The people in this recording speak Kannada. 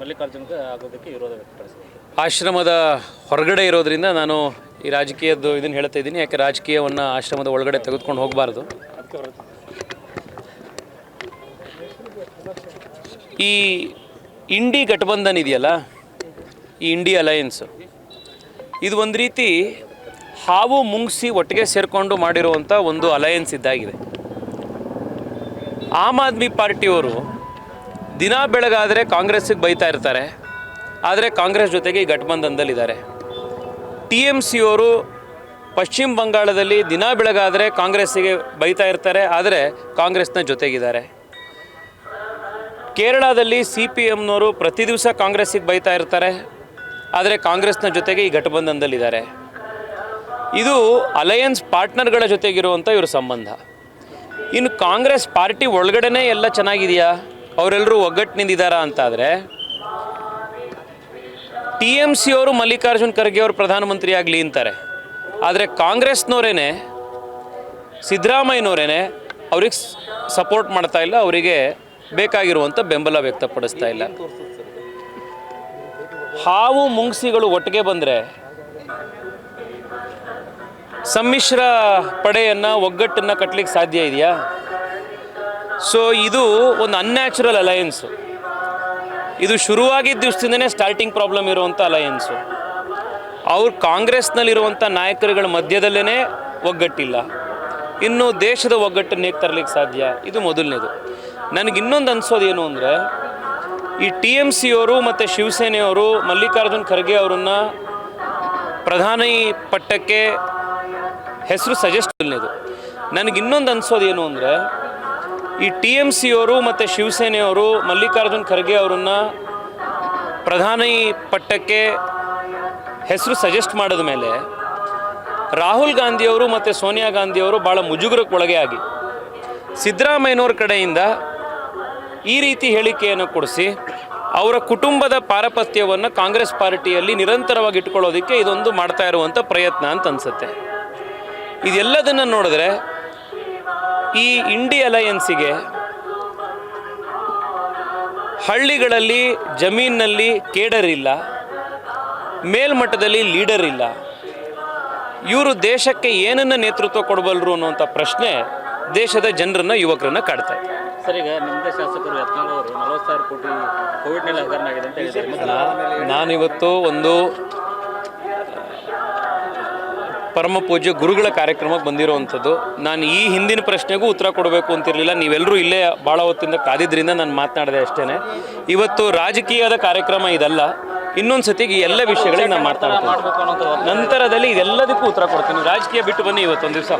ಮಲ್ಲಿಕಾರ್ಜುನ್ಗೆ ಆಗೋದಕ್ಕೆ ವಿರೋಧ ವ್ಯಕ್ತಪಡಿಸಿದೆ ಆಶ್ರಮದ ಹೊರಗಡೆ ಇರೋದ್ರಿಂದ ನಾನು ಈ ರಾಜಕೀಯದ್ದು ಇದನ್ನು ಹೇಳ್ತಾ ಇದ್ದೀನಿ, ಯಾಕೆ ರಾಜಕೀಯವನ್ನು ಆಶ್ರಮದ ಒಳಗಡೆ ತೆಗೆದುಕೊಂಡು ಹೋಗಬಾರ್ದು. ಈ ಇಂಡಿ ಗಠಬಂಧನ್ ಇದೆಯಲ್ಲ, ಈ ಇಂಡಿ ಅಲಯನ್ಸು ಇದು ಒಂದು ರೀತಿ ಹಾವು ಮುಂಗಿಸಿ ಒಟ್ಟಿಗೆ ಸೇರಿಕೊಂಡು ಮಾಡಿರುವಂಥ ಒಂದು ಅಲಯನ್ಸ್ ಇದ್ದಾಗಿದೆ. ಆಮ್ ಆದ್ಮಿ ಪಾರ್ಟಿಯವರು ದಿನ ಬೆಳಗಾದರೆ ಕಾಂಗ್ರೆಸ್ಸಿಗೆ ಬೈತಾ ಇರ್ತಾರೆ. ಆದರೆ ಕಾಂಗ್ರೆಸ್ ಜೊತೆಗೆ ಈ ಗಠಬಂಧನದಲ್ಲಿದ್ದಾರೆ. ಟಿ ಎಂ ಸಿಯವರು ಪಶ್ಚಿಮ ಬಂಗಾಳದಲ್ಲಿ ದಿನ ಬೆಳಗಾದರೆ ಕಾಂಗ್ರೆಸ್ಸಿಗೆ ಬೈತಾ ಇರ್ತಾರೆ, ಆದರೆ ಕಾಂಗ್ರೆಸ್ನ ಜೊತೆಗಿದ್ದಾರೆ. ಕೇರಳದಲ್ಲಿ ಸಿ ಪಿ ಎಮ್ನವರು ಪ್ರತಿ ದಿವಸ ಕಾಂಗ್ರೆಸ್ಸಿಗೆ ಬೈತಾ ಇರ್ತಾರೆ, ಆದರೆ ಕಾಂಗ್ರೆಸ್ನ ಜೊತೆಗೆ ಈ ಘಟಬಂಧನದಲ್ಲಿದ್ದಾರೆ ಇದು ಅಲಯನ್ಸ್ ಪಾರ್ಟ್ನರ್ಗಳ ಜೊತೆಗಿರುವಂಥ ಇವ್ರ ಸಂಬಂಧ. ಇನ್ನು ಕಾಂಗ್ರೆಸ್ ಪಾರ್ಟಿ ಒಳಗಡೆನೇ ಎಲ್ಲ ಚೆನ್ನಾಗಿದೆಯಾ? ಅವರೆಲ್ಲರೂ ಒಗ್ಗಟ್ಟಿನಿಂದಿದ್ದಾರಾ ಅಂತಾದರೆ, ಟಿ ಎಂ ಸಿ ಅವರು ಮಲ್ಲಿಕಾರ್ಜುನ್ ಖರ್ಗೆ ಅವರು ಪ್ರಧಾನಮಂತ್ರಿ ಆಗಲಿ ಅಂತಾರೆ. ಆದರೆ ಕಾಂಗ್ರೆಸ್ನವರೇನೆ, ಸಿದ್ದರಾಮಯ್ಯನವರೇನೆ ಅವ್ರಿಗೆ ಸಪೋರ್ಟ್ ಮಾಡ್ತಾ ಇಲ್ಲ, ಅವರಿಗೆ ಬೇಕಾಗಿರುವಂಥ ಬೆಂಬಲ ವ್ಯಕ್ತಪಡಿಸ್ತಾ ಇಲ್ಲ. ಹಾವು ಮುಂಗ್ಸಿಗಳು ಒಟ್ಟಿಗೆ ಬಂದರೆ, ಸಮ್ಮಿಶ್ರ ಪಡೆಯನ್ನು ಒಗ್ಗಟ್ಟನ್ನು ಕಟ್ಟಲಿಕ್ಕೆ ಸಾಧ್ಯ ಇದೆಯಾ? ಸೊ ಇದು ಒಂದು ಅನ್ಯಾಚುರಲ್ ಅಲಯನ್ಸು ಇದು ಶುರುವಾಗಿದ್ದ ದಿವಸದಿಂದನೇ ಸ್ಟಾರ್ಟಿಂಗ್ ಪ್ರಾಬ್ಲಮ್ ಇರುವಂಥ ಅಲಯನ್ಸು ಅವ್ರು ಕಾಂಗ್ರೆಸ್ನಲ್ಲಿರುವಂಥ ನಾಯಕರುಗಳ ಮಧ್ಯದಲ್ಲೇ ಒಗ್ಗಟ್ಟಿಲ್ಲ. ಇನ್ನು ದೇಶದ ಒಗ್ಗಟ್ಟನ್ನು ಹೇಗೆ ತರಲಿಕ್ಕೆ ಸಾಧ್ಯ? ಇದು ಮೊದಲನೇದು. ನನಗೆ ಇನ್ನೊಂದು ಅನ್ಸೋದು ಏನು ಅಂದರೆ, ಈ ಟಿ ಎಂ ಸಿಯವರು ಮತ್ತು ಶಿವಸೇನೆಯವರು ಮಲ್ಲಿಕಾರ್ಜುನ್ ಖರ್ಗೆ ಅವರನ್ನು ಪ್ರಧಾನಿ ಪಟ್ಟಕ್ಕೆ ಹೆಸರು ಸಜೆಸ್ಟ್ ನನಗೆ ಇನ್ನೊಂದು ಅನ್ಸೋದು ಏನು ಅಂದರೆ ಈ ಟಿ ಎಂ ಸಿಯವರು ಮತ್ತು ಶಿವಸೇನೆಯವರು ಮಲ್ಲಿಕಾರ್ಜುನ್ ಖರ್ಗೆ ಅವರನ್ನು ಪ್ರಧಾನಿ ಪಟ್ಟಕ್ಕೆ ಹೆಸರು ಸಜೆಸ್ಟ್ ಮಾಡಿದ ಮೇಲೆ ರಾಹುಲ್ ಗಾಂಧಿಯವರು ಮತ್ತು ಸೋನಿಯಾ ಗಾಂಧಿಯವರು ಭಾಳ ಮುಜುಗರಕ್ಕೆ ಒಳಗೆ ಆಗಿ ಸಿದ್ದರಾಮಯ್ಯನವ್ರ ಕಡೆಯಿಂದ ಈ ರೀತಿ ಹೇಳಿಕೆಯನ್ನು ಕೊಡಿಸಿ ಅವರ ಕುಟುಂಬದ ಪಾರಪತ್ಯವನ್ನು ಕಾಂಗ್ರೆಸ್ ಪಾರ್ಟಿಯಲ್ಲಿ ನಿರಂತರವಾಗಿ ಇಟ್ಕೊಳ್ಳೋದಕ್ಕೆ ಇದೊಂದು ಮಾಡ್ತಾ ಇರುವಂಥ ಪ್ರಯತ್ನ ಅಂತ ಅನಿಸುತ್ತೆ. ಇದೆಲ್ಲದನ್ನು ನೋಡಿದ್ರೆ ಈ ಇಂಡಿ ಅಲಯನ್ಸಿಗೆ ಹಳ್ಳಿಗಳಲ್ಲಿ ಜಮೀನಿನಲ್ಲಿ ಕೇಡರ್ ಇಲ್ಲ ಮೇಲ್ಮಟ್ಟದಲ್ಲಿ ಲೀಡರ್ ಇಲ್ಲ. ಇವರು ದೇಶಕ್ಕೆ ಏನನ್ನು ನೇತೃತ್ವ ಕೊಡಬಲ್ಲರು ಅನ್ನುವಂಥ ಪ್ರಶ್ನೆ ದೇಶದ ಜನರನ್ನ ಯುವಕರನ್ನ ಕಾಡ್ತಾ ಇದೆ. ಸರ್ ಈಗ ನಿಮ್ಮದೇ ಶಾಸಕರು ಯತ್ನಾಳ್ ಅವರು ನಲವತ್ತು ಸಾವಿರ ಕೋಟಿ ಕೋವಿಡ್ನಲ್ಲಿ ಹಗರಣ ಆಗಿದೆ ಅಂತ ಹೇಳಿದ್ದಾರೆ. ನಾನಿವತ್ತು ಒಂದು ಪರಮ ಪೂಜ್ಯ ಗುರುಗಳ ಕಾರ್ಯಕ್ರಮಕ್ಕೆ ಬಂದಿರುವಂಥದ್ದು. ನಾನು ಈ ಹಿಂದಿನ ಪ್ರಶ್ನೆಗೂ ಉತ್ತರ ಕೊಡಬೇಕು ಅಂತಿರಲಿಲ್ಲ. ನೀವೆಲ್ಲರೂ ಇಲ್ಲೇ ಭಾಳ ಹೊತ್ತಿಂದ ಕಾದಿದ್ದರಿಂದ ನಾನು ಮಾತನಾಡಿದೆ ಅಷ್ಟೇ ಇವತ್ತು ರಾಜಕೀಯದ ಕಾರ್ಯಕ್ರಮ ಇದಲ್ಲ. ಇನ್ನೊಂದು ಸತಿಗೆ ಎಲ್ಲ ವಿಷಯಗಳಿಗೆ ನಾನು ಮಾತನಾಡ್ತೀನಿ. ನಂತರದಲ್ಲಿ ಇದೆಲ್ಲದಕ್ಕೂ ಉತ್ತರ ಕೊಡ್ತೀನಿ. ರಾಜಕೀಯ ಬಿಟ್ಟು ಬನ್ನಿ ಇವತ್ತೊಂದು ದಿವಸ.